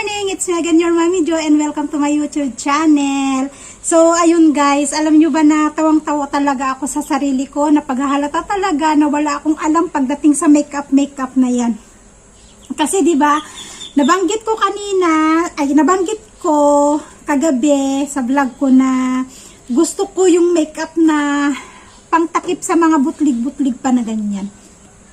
again, your Mami Jo and welcome to my YouTube channel. So, ayun guys, alam nyo ba na tawang-tawa talaga ako sa sarili ko na paghahalata talaga na wala akong alam pagdating sa makeup-makeup na yan. Kasi ba, nabanggit ko kanina, ay nabanggit ko kagabi sa vlog ko na gusto ko yung makeup na pangtakip sa mga butlig-butlig pa na ganyan.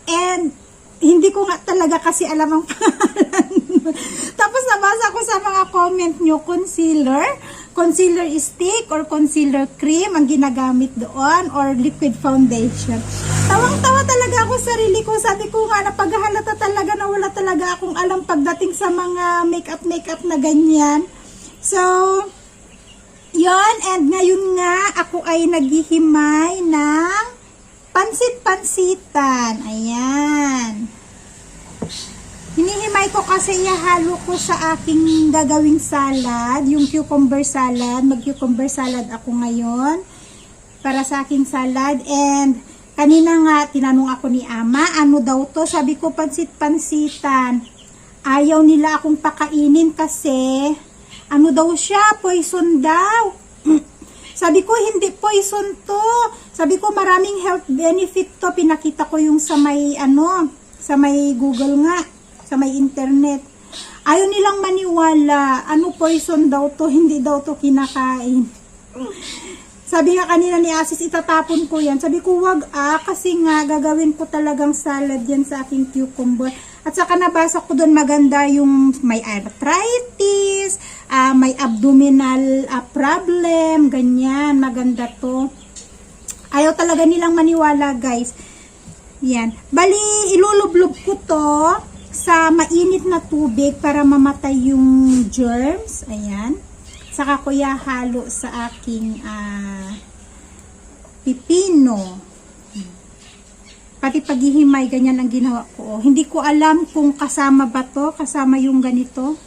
And hindi ko nga talaga kasi alam ang pangalan. Tapos nabasa ko sa mga comment nyo, concealer, concealer stick or concealer cream ang ginagamit doon or liquid foundation. Tawang-tawa talaga ako sa sarili ko. Sabi ko nga na paghahalata talaga na wala talaga akong alam pagdating sa mga makeup-makeup na ganyan. So, yon and ngayon nga ako ay naghihimay ng pansit-pansitan. Ayan. Hinihimay ko kasi ihalo ko sa aking gagawing salad, yung cucumber salad. Mag-cucumber salad ako ngayon para sa aking salad. And kanina nga, tinanong ako ni Ama, ano daw to? Sabi ko, pansit-pansitan. Ayaw nila akong pakainin kasi, ano daw siya, poison daw. Sabi ko, hindi poison to. Sabi ko, maraming health benefit to. Pinakita ko yung sa may, ano, sa may Google nga, sa may internet. Ayaw nilang maniwala. Ano poison daw to? Hindi daw to kinakain. Sabi nga kanina ni Asis, itatapon ko yan. Sabi ko, wag ah, kasi nga gagawin ko talagang salad yan sa aking cucumber. At saka nabasa ko doon maganda yung may arthritis, ah, may abdominal ah, problem, ganyan, maganda to. Ayaw talaga nilang maniwala guys. Yan. Bali, ilulublob ko to sa mainit na tubig para mamatay yung germs. Ayan. Saka ko halo sa aking ah, pipino. Pati paghihimay, ganyan ang ginawa ko. Hindi ko alam kung kasama ba to, kasama yung ganito.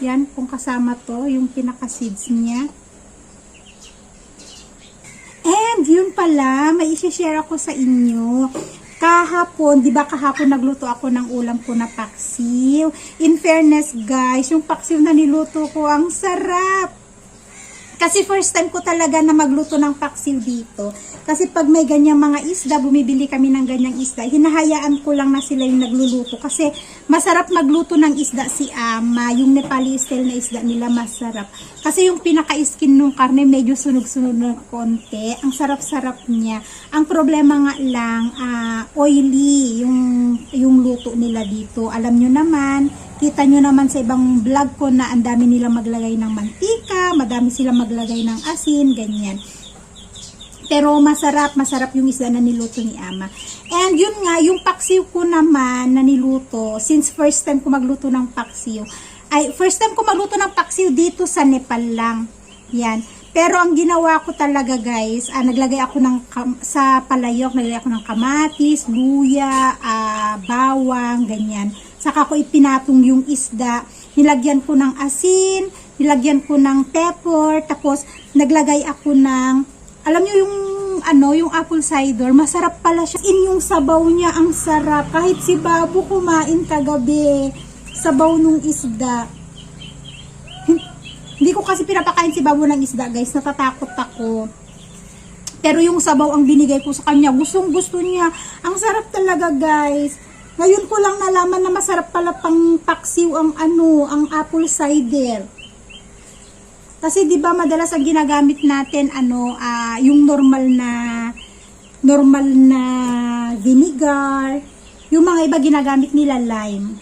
Yan, kung kasama to, yung pinaka-seeds niya. And yun pala, may isi-share ako sa inyo. Kahapon, di ba kahapon nagluto ako ng ulam ko na paksiw. In fairness guys, yung paksiw na niluto ko, ang sarap. Kasi first time ko talaga na magluto ng paksiw dito. Kasi pag may ganyang mga isda, bumibili kami ng ganyang isda, hinahayaan ko lang na sila yung nagluluto. Kasi masarap magluto ng isda si Ama. Yung Nepali style na isda nila masarap. Kasi yung pinaka-skin ng karne medyo sunog-sunog na konti. Ang sarap-sarap niya. Ang problema nga lang, ah, oily yung, yung luto nila dito. Alam nyo naman, kita nyo naman sa ibang vlog ko na ang dami nilang maglagay ng mantika, madami silang maglagay ng asin, ganyan. Pero masarap, masarap yung isda na niluto ni Ama. And yun nga, yung paksiw ko naman na niluto, since first time ko magluto ng paksiw, ay first time ko magluto ng paksiw dito sa Nepal lang. Yan. Pero ang ginawa ko talaga guys, ah, naglagay ako ng sa palayok, naglagay ako ng kamatis, luya, ah, bawang, ganyan. Saka ko ipinatong yung isda, nilagyan ko ng asin, nilagyan ko ng pepper, tapos naglagay ako ng alam niyo yung ano, yung apple cider, masarap pala siya. In yung sabaw niya, ang sarap. Kahit si Babu kumain kagabi, sabaw nung isda. Hindi ko kasi pinapakain si Babu ng isda, guys. Natatakot ako. Pero yung sabaw ang binigay ko sa kanya, gustong gusto niya. Ang sarap talaga, guys. Ngayon ko lang nalaman na masarap pala pang paksiw ang ano, ang apple cider. Kasi 'di ba madalas ang ginagamit natin ano ah, yung normal na normal na vinegar. Yung mga iba ginagamit nila lime.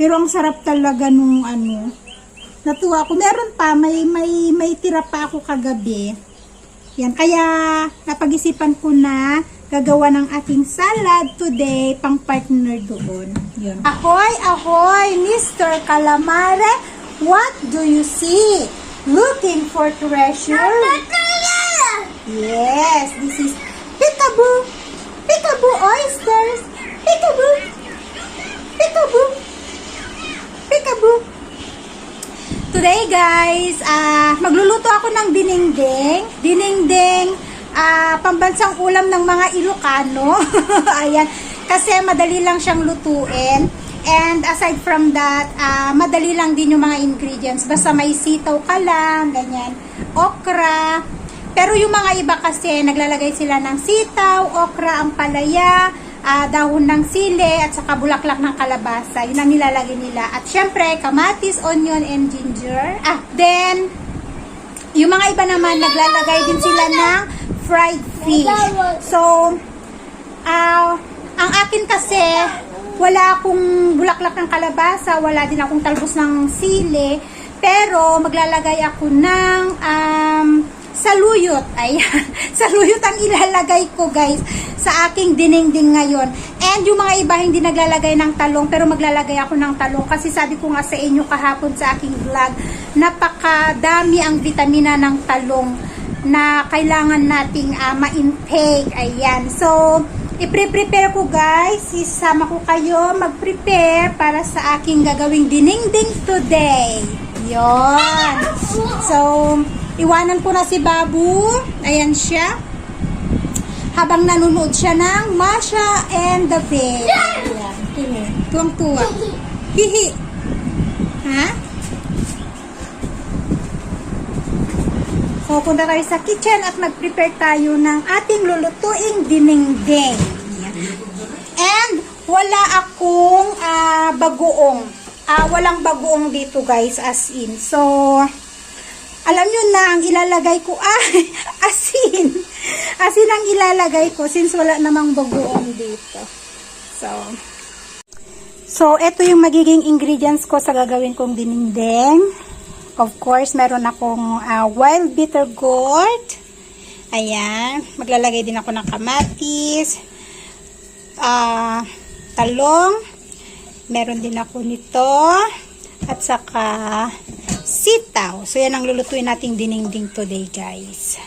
Pero ang sarap talaga nung ano. Natuwa ako. Meron pa may may may tira pa ako kagabi. Yan kaya napag-isipan ko na gagawa ng ating salad today pang partner doon. Yun. Ahoy, ahoy, Mr. Calamare! What do you see? Looking for treasure? Yes, this is peekaboo, peekaboo oysters, peekaboo, peekaboo. Today guys, ah magluluto ako ng dinengdeng. Dinengdeng, ah pambansang ulam ng mga Ilocano. Ayan, kasi madali lang siyang lutuin. And aside from that, ah, madali lang din yung mga ingredients. Basta may sitaw ka lang, ganyan. Okra. Pero yung mga iba kasi, naglalagay sila ng sitaw, okra, ang palaya, ah, dahon ng sili, at saka bulaklak ng kalabasa. Yun ang nilalagay nila. At syempre, kamatis, onion, and ginger. Ah, then, yung mga iba naman, naglalagay din sila ng fried fish. So, ah, ang akin kasi, wala akong bulaklak ng kalabasa, wala din akong talbos ng sili, pero maglalagay ako ng um, saluyot. Ayan. saluyot ang ilalagay ko, guys, sa aking dinengding ngayon. And yung mga iba hindi naglalagay ng talong, pero maglalagay ako ng talong kasi sabi ko nga sa inyo kahapon sa aking vlog, napakadami ang vitamina ng talong na kailangan nating ah, ma-intake. Ayan. So, i-prepare ko guys. Isama ko kayo mag-prepare para sa aking gagawing dinengding today. Yon. So, iwanan ko na si Babu. Ayan siya. Habang nanonood siya ng Masha and the Bear. Ayan. Tuwang-tuwa. Hihi. Ha? So, punta tayo sa kitchen at mag-prepare tayo ng ating lulutuing dinengdeng. And, wala akong ah, bagoong. Ah, walang bagoong dito guys, as in. So, alam nyo na, ang ilalagay ko ay asin. Asin ang ilalagay ko since wala namang bagoong dito. So, So, ito yung magiging ingredients ko sa gagawin kong dinindeng. Of course, meron akong ah, wild bitter gourd. Ayan. Maglalagay din ako ng kamatis. ah, talong. Meron din ako nito. At saka sitaw. So, yan ang lulutuin nating dininding today, guys.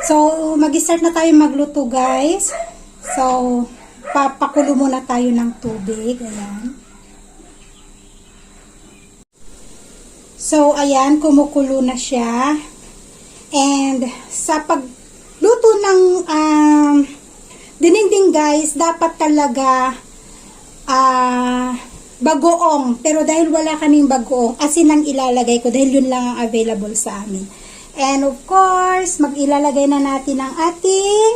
So, mag-start na tayo magluto, guys. So, papakulo muna tayo ng tubig. Ayan. So, ayan, kumukulo na siya. And, sa pagluto ng um, dininding guys, dapat talaga ah bagoong. Pero dahil wala kaming bagoong, asin lang ilalagay ko dahil yun lang ang available sa amin. And of course, mag-ilalagay na natin ang ating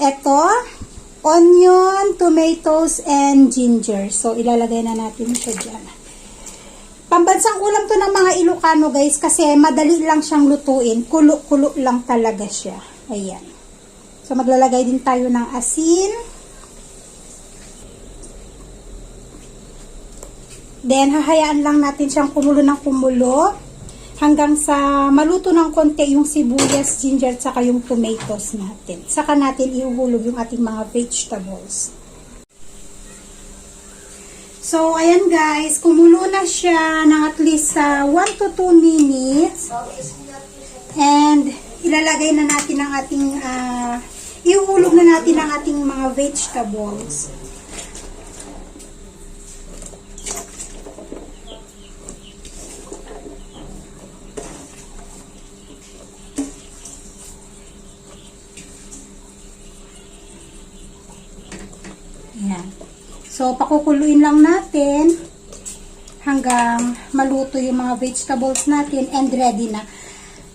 eto, onion, tomatoes, and ginger. So, ilalagay na natin siya dyan. Pambansang ulam to ng mga Ilocano guys kasi madali lang siyang lutuin. Kulo-kulo lang talaga siya. Ayan. So, maglalagay din tayo ng asin. Then, hahayaan lang natin siyang kumulo ng kumulo hanggang sa maluto ng konti yung sibuyas, ginger, at saka yung tomatoes natin. Saka natin ihuhulog yung ating mga vegetables. So, ayan guys, kumulo na siya ng at least sa 1 to 2 minutes. And, ilalagay na natin ang ating, ah, ihuhulog na natin ang ating mga vegetables. Ayan. So, pakukuluin lang natin hanggang maluto yung mga vegetables natin and ready na.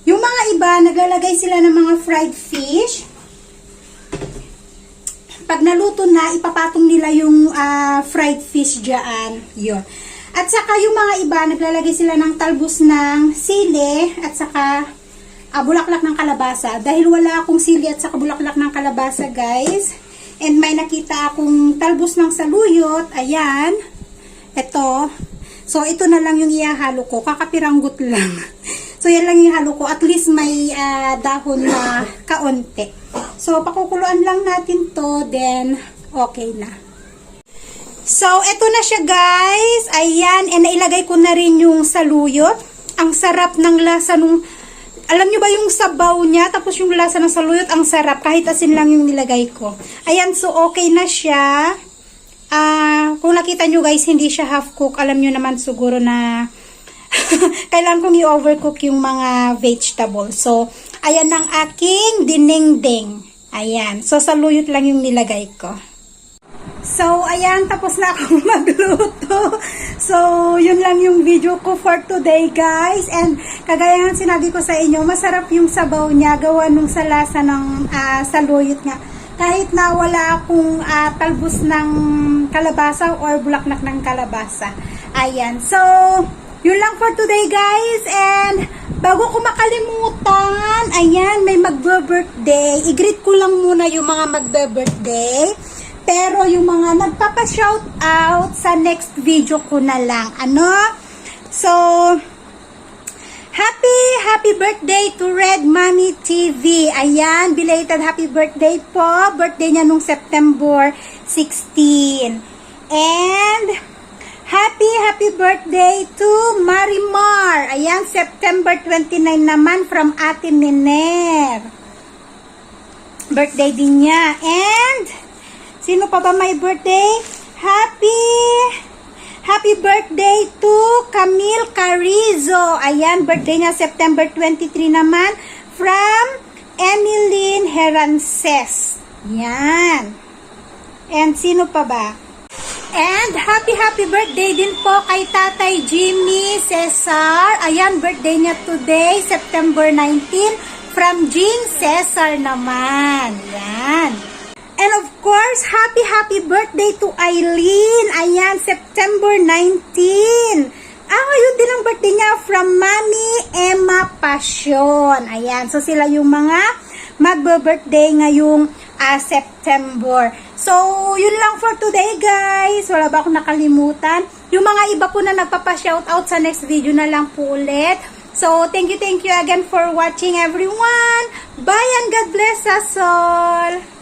Yung mga iba, naglalagay sila ng mga fried fish. Pag naluto na, ipapatong nila yung ah, fried fish dyan. Yun. At saka yung mga iba, naglalagay sila ng talbos ng sili at saka ah, bulaklak ng kalabasa. Dahil wala akong sili at saka bulaklak ng kalabasa, guys. And may nakita akong talbos ng saluyot. Ayan. Ito. So, ito na lang yung ihahalo ko. Kakapiranggot lang. So, yan lang ihalo ko. At least may ah, dahon na kaunti. So, pakukuluan lang natin to. Then, okay na. So, eto na siya guys. Ayan. And nailagay ko na rin yung saluyot. Ang sarap ng lasa nung... Alam nyo ba yung sabaw niya? Tapos yung lasa ng saluyot, ang sarap. Kahit asin lang yung nilagay ko. Ayan, so okay na siya. Ah, kung nakita nyo guys, hindi siya half cook. Alam nyo naman siguro na kailangan kong i-overcook yung mga vegetables. So, ayan ang aking dinengdeng. Ayan. So, saluyot lang yung nilagay ko. So, ayan, tapos na akong magluto. So, yun lang yung video ko for today, guys. And, kagaya nga sinabi ko sa inyo, masarap yung sabaw niya, gawa nung sa lasa ng ah, saluyot nga. Kahit na wala akong ah, talbos ng kalabasa or bulaklak ng kalabasa. Ayan. So, yun lang for today, guys. And, bago ko makalimutan, ayan, may magbe-birthday. I-greet ko lang muna yung mga magbe-birthday. Pero yung mga nagpapa-shout out sa next video ko na lang. Ano? So, happy, happy birthday to Red Mommy TV. Ayan, belated happy birthday po. Birthday niya nung September 16. And, happy, happy birthday to Marimar. Ayan, September 29 naman from Ate Niner. Birthday din niya. And, Sino pa ba may birthday? Happy Happy birthday to Camille Carrizo. Ayan, birthday niya September 23 naman from Emeline Herances. Yan. And sino pa ba? And happy happy birthday din po kay Tatay Jimmy Cesar. Ayan, birthday niya today, September 19, from Jean Cesar naman. Yan. And of course, happy happy birthday to Eileen. Ayan, September 19. Ah, ngayon din ang birthday niya from Mami Emma Passion. Ayan, so sila yung mga magbe-birthday ngayong ah, September. So, yun lang for today guys. Wala ba akong nakalimutan? Yung mga iba po na nagpapa-shoutout sa next video na lang po ulit. So, thank you, thank you again for watching everyone. Bye and God bless us all.